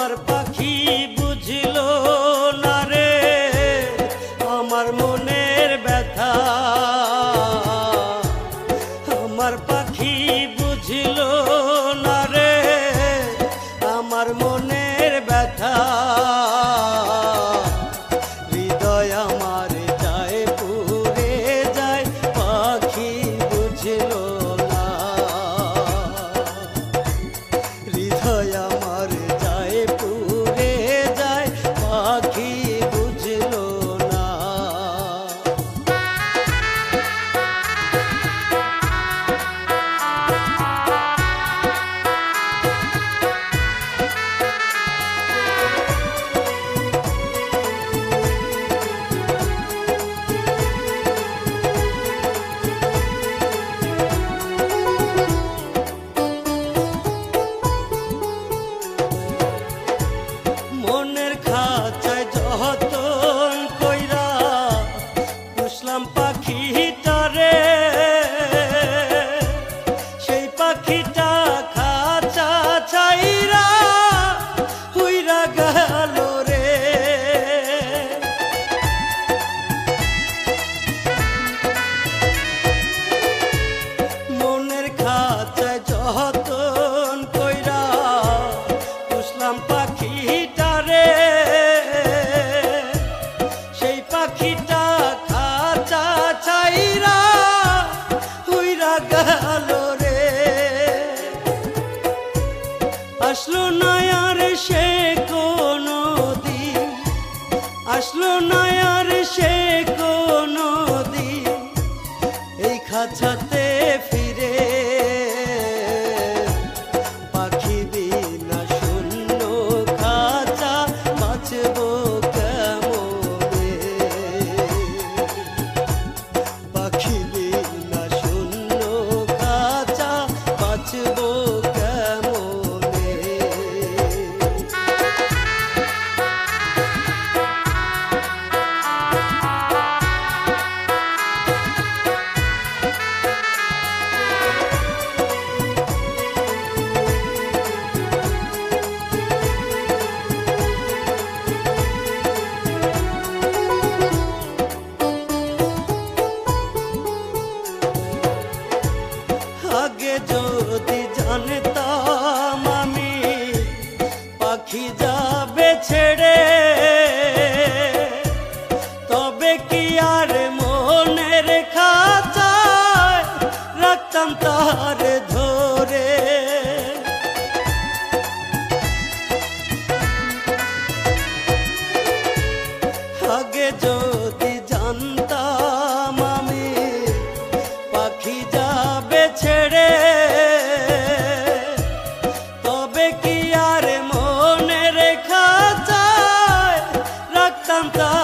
আমার পাখি গেল রে। আসলো না আর সে কোনো দিন। আসলো না আর সে কি যাবে ছেড়ে cantar.